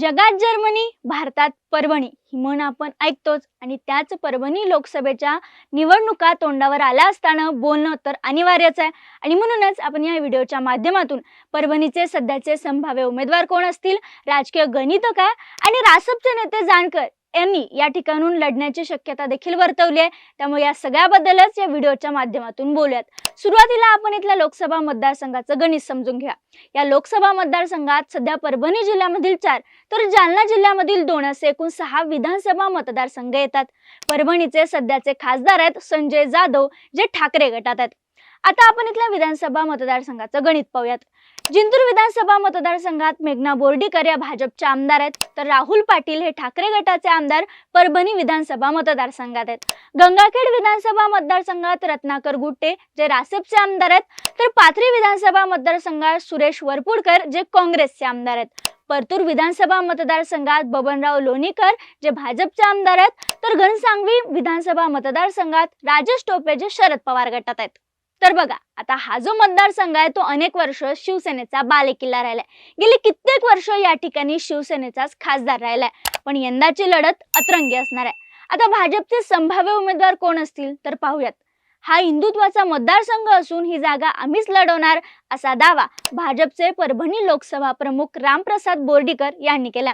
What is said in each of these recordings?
जगात जर्मनी भारतात परभणी ही म्हण आपण ऐकतोच. आणि त्याच परभणी लोकसभेच्या निवडणुका तोंडावर आल्या असताना बोलणं तर अनिवार्यच आहे. आणि म्हणूनच आपण या व्हिडिओच्या माध्यमातून परभणीचे सध्याचे संभाव्य उमेदवार कोण असतील? राजकीय गणित काय आणि रासपचे नेते जानकर यांनी या ठिकाणून लढण्याची शक्यता देखील वर्तवली आहे. त्यामुळे या सगळ्याबद्दलच या व्हिडिओच्या माध्यमातून बोलूयात. सुरुवातीला आपण इथल्या लोकसभा मतदारसंघाचं गणित समजून घ्या या लोकसभा मतदारसंघात सध्या परभणी जिल्ह्यामधील चार तर जालना जिल्ह्यामधील दोन असे एकूण सहा विधानसभा मतदारसंघ येतात. परभणीचे सध्याचे खासदार आहेत संजय जाधव जे ठाकरे गटात आहेत. आता आपण इथल्या विधानसभा मतदारसंघाचं गणित पाहूयात. जिंतूर विधानसभा मतदारसंघात मेघना बोर्डीकर या भाजपच्या आमदार आहेत. तर राहुल पाटील हे ठाकरे गटाचे आमदार परभणी विधानसभा मतदारसंघात आहेत. गंगाखेड विधानसभा मतदारसंघात रत्नाकर गुट्टे जे रासपचे आमदार आहेत. तर पाथरी विधानसभा मतदारसंघात सुरेश वरपुडकर जे काँग्रेसचे आमदार आहेत. परतूर विधानसभा मतदारसंघात बबनराव लोणीकर जे भाजपचे आमदार आहेत. तर घनसांगवी विधानसभा मतदारसंघात राजेश टोपे जे शरद पवार गटात आहेत. तर बघा आता हा जो मतदारसंघ आहे तो अनेक वर्ष शिवसेनेचा बालेकिल्ला राहिलाय. गेली कित्येक वर्ष या ठिकाणी शिवसेनेचाच खासदार राहिलाय. पण यंदाची लढत अतरंगी असणार आहे. आता भाजपचे संभाव्य उमेदवार कोण असतील? तर पाहूयात. हा हिंदुत्वाचा मतदारसंघ असून ही जागा आम्हीच लढवणार असा दावा भाजपचे परभणी लोकसभा प्रमुख रामप्रसाद बोर्डीकर यांनी केला.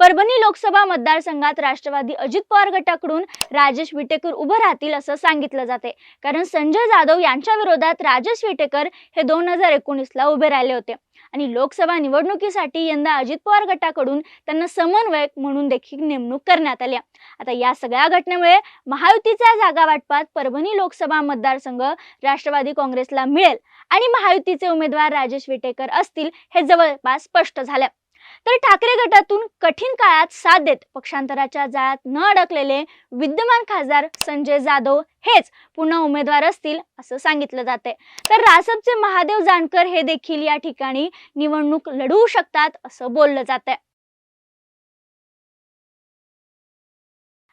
परभणी लोकसभा मतदारसंघात राष्ट्रवादी अजित पवार गटाकडून राजेश विटेकर उभं राहतील असं सांगितलं जाते. कारण संजय जाधव यांच्या विरोधात राजेश विटेकर हे दोन हजार एकोणीसला उभे राहिले होते. आणि लोकसभा निवडणुकीसाठी यंदा अजित पवार गटाकडून त्यांना समन्वयक म्हणून देखील नेमणूक करण्यात आली आता या सगळ्या घटनेमुळे महायुतीच्या जागा वाटपात परभणी लोकसभा मतदारसंघ राष्ट्रवादी काँग्रेसला मिळेल आणि महायुतीचे उमेदवार राजेश विटेकर असतील हे जवळपास स्पष्ट झाले. तर ठाकरे गटातून कठीण काळात साथ देत पक्षांतराच्या जाळ्यात न अडकलेले विद्यमान खासदार संजय जाधव हेच पुन्हा उमेदवार असतील असं सांगितलं जाते तर रासपचे महादेव जानकर हे देखील या ठिकाणी निवडणूक लढवू शकतात असं बोललं जात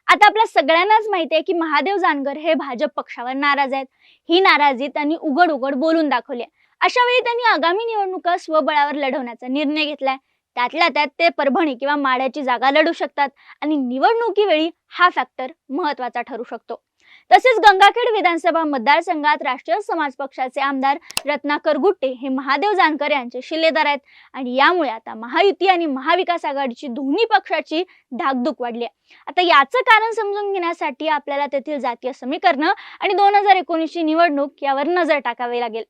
आता आपल्या सगळ्यांनाच माहिती आहे की महादेव जानकर हे भाजप पक्षावर नाराज आहेत. ही नाराजी त्यांनी उघड उघड बोलून दाखवली आहे. अशा वेळी त्यांनी आगामी निवडणुका स्वबळावर लढवण्याचा निर्णय घेतलाय. त्यातल्या त्यात ते परभणी किंवा माड्याची जागा लढू शकतात आणि निवडणुकीवेळी हा फॅक्टर महत्त्वाचा ठरू शकतो. तसेच गंगाखेड विधानसभा मतदारसंघात राष्ट्रीय समाज पक्षाचे आमदार रत्नाकर गुट्टे हे महादेव जानकर यांचे शिलेदार आहेत आणि यामुळे आता महायुती आणि महाविकास आघाडीची दोन्ही पक्षाची धाकधूक वाढली आहे. आता याचं कारण समजून घेण्यासाठी आपल्याला तेथील जातीय समीकरणं आणि दोन हजार एकोणीसची निवडणूक यावर नजर टाकावी लागेल.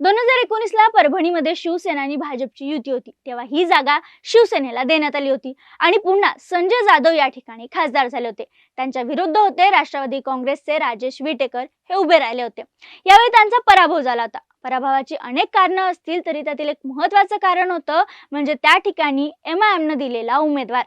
दोन हजार एकोणीस ला परभणीमध्ये शिवसेना आणि भाजपची युती होती. तेव्हा ही जागा शिवसेनेला देण्यात आली होती. आणि पुन्हा संजय जाधव या ठिकाणी खासदार झाले होते. त्यांच्या विरुद्ध होते राष्ट्रवादी काँग्रेसचे राजेश विटेकर हे उभे राहिले होते. यावेळी त्यांचा पराभव झाला होता. पराभवाची अनेक कारणं असतील तरी त्यातील एक महत्वाचं कारण होतं म्हणजे त्या ठिकाणी एम आय एमनं दिलेला उमेदवार.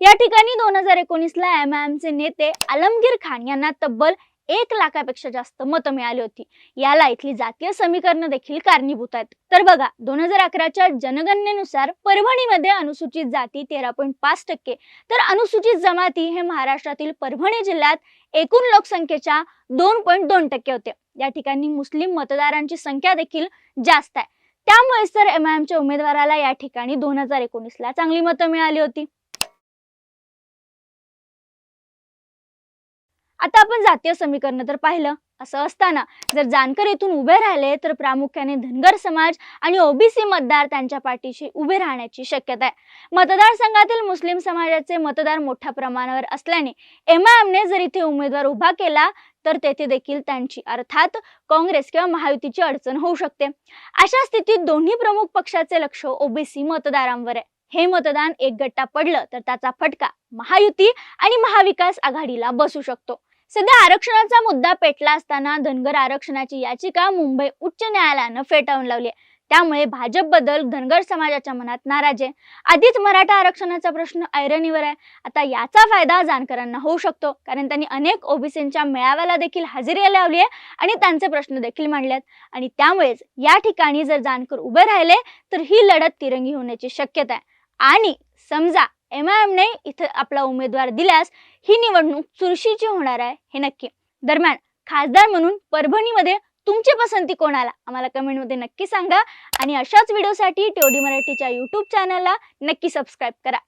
या ठिकाणी दोन हजार एकोणीसला एम आय एमचे नेते आलमगीर खान यांना तब्बल एक लाखापेक्षा जास्त मतं मिळाली होती. याला इथली जातीय समीकरण देखील कारणीभूत आहेत. तर बघा दोन हजार अकराच्या जनगणनेनुसार परभणीमध्ये अनुसूचित जाती तेरा पॉईंट पाच टक्के. तर अनुसूचित जमाती हे महाराष्ट्रातील परभणी जिल्ह्यात एकूण लोकसंख्येच्या दोन पॉईंट दोन टक्के होते. या ठिकाणी मुस्लिम मतदारांची संख्या देखील जास्त आहे. त्यामुळेच तर एम आय एमच्या उमेदवाराला या ठिकाणी दोन हजार एकोणीसला चांगली मतं मिळाली होती. आता आपण जातीय समीकरण तर पाहिलं. असं असताना जर जानकर येथून उभे राहिले तर प्रामुख्याने धनगर समाज आणि ओबीसी मतदार त्यांच्या पाठीशी उभे राहण्याची शक्यता आहे. मतदारसंघातील मुस्लिम समाजाचे मतदार मोठ्या प्रमाणावर असल्याने एम आय एमने जर इथे उमेदवार उभा केला तर तेथे देखील त्यांची अर्थात काँग्रेस किंवा महायुतीची अडचण होऊ शकते. अशा स्थितीत दोन्ही प्रमुख पक्षाचे लक्ष ओबीसी मतदारांवर आहे. हे मतदान एक गट्टा पडलं तर त्याचा फटका महायुती आणि महाविकास आघाडीला बसू शकतो. सध्या आरक्षणाचा मुद्दा पेटला असताना धनगर आरक्षणाची याचिका मुंबई उच्च न्यायालयानं फेटाळून लावली आहे. त्यामुळे भाजपबद्दल धनगर समाजाच्या मनात नाराज आहे. आधीच मराठा आरक्षणाचा प्रश्न ऐरणीवर आहे. आता याचा फायदा जानकरांना होऊ शकतो कारण त्यांनी अनेक ओबीसींच्या मेळाव्याला देखील हजेरी लावली आहे आणि त्यांचे प्रश्न देखील मांडलेत आणि त्यामुळेच या ठिकाणी जर जानकर उभे राहिले तर ही लढत तिरंगी होण्याची शक्यता आहे. आणि समजा एम आय एमने इथं आपला उमेदवार दिल्यास ही निवडणूक चुरशीची होणार आहे हे नक्की. दरम्यान खासदार म्हणून परभणीमध्ये तुमची पसंती कोणाला? आम्हाला कमेंटमध्ये नक्की सांगा आणि अशाच व्हिडिओसाठी टेवडी मराठीच्या यूट्यूब चॅनलला नक्की सबस्क्राईब करा.